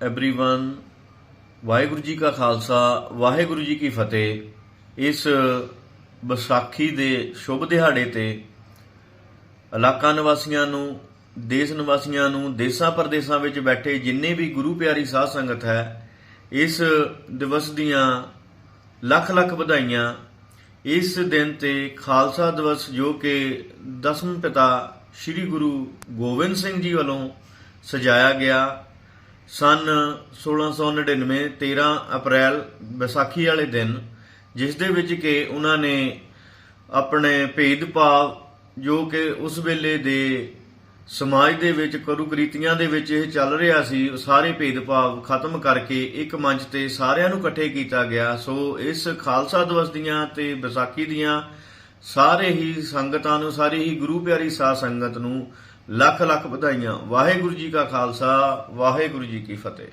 Everyone Waheguru ji ਕਾ ਖਾਲਸਾ ਵਾਹਿਗੁਰੂ ਜੀ ਕੀ ਫਤਿਹ ਇਸ ਵਿਸਾਖੀ ਦੇ ਸ਼ੁਭ ਦਿਹਾੜੇ ਤੇ ਇਲਾਕਾ ਨਿਵਾਸੀਆਂ ਨੂੰ ਦੇਸ਼ ਨਿਵਾਸੀਆਂ ਨੂੰ ਦੇਸ਼ਾਂ ਪ੍ਰਦੇਸ਼ਾਂ ਵਿੱਚ ਬੈਠੇ ਜਿੰਨੇ ਵੀ ਗੁਰੂ ਪਿਆਰੀ ਸਾਧ ਸੰਗਤ ਹੈ ਇਸ ਦਿਵਸ ਦੀਆਂ ਲੱਖ ਲੱਖ ਵਧਾਈਆਂ ਇਸ ਦਿਨ ਤੇ ਖਾਲਸਾ ਦਿਵਸ ਜੋ ਕਿ ਦਸਮ ਪਿਤਾ ਸ੍ਰੀ ਗੁਰੂ ਗੋਬਿੰਦ ਸਿੰਘ ਜੀ ਵੱਲੋਂ ਸਜਾਇਆ ਗਿਆ ਸਨ 1699 13 ਅਪ੍ਰੈਲ ਵਿਸਾਖੀ ਵਾਲੇ ਦਿਨ, ਜਿਸ ਦੇ ਵਿੱਚ ਕਿ ਉਹਨਾਂ ਨੇ ਆਪਣੇ ਭੇਦਭਾਵ ਜੋ ਕਿ ਉਸ ਵੇਲੇ ਦੇ ਸਮਾਜ ਦੇ ਵਿੱਚ ਕਰੂਕ੍ਰਿਤੀਆਂ ਦੇ ਵਿੱਚ ਇਹ ਚੱਲ ਰਿਹਾ ਸੀ, ਉਹ ਸਾਰੇ ਭੇਦਭਾਵ ਖਤਮ ਕਰਕੇ ਇੱਕ ਮੰਚ ਤੇ ਸਾਰਿਆਂ ਨੂੰ ਇਕੱਠੇ ਕੀਤਾ ਗਿਆ। ਸੋ ਇਸ ਖਾਲਸਾ ਦਿਵਸ ਦੀਆਂ ਤੇ ਵਿਸਾਖੀ ਦੀਆਂ ਸਾਰੇ ਹੀ ਸੰਗਤਾਂ ਨੂੰ, ਸਾਰੀ ਹੀ ਗੁਰੂ ਪਿਆਰੀ ਸਾਧ ਸੰਗਤ ਨੂੰ ਲੱਖ ਲੱਖ ਵਧਾਈਆਂ। ਵਾਹਿਗੁਰੂ ਜੀ ਕਾ ਖਾਲਸਾ ਵਾਹਿਗੁਰੂ ਜੀ ਕੀ ਫਤਿਹ।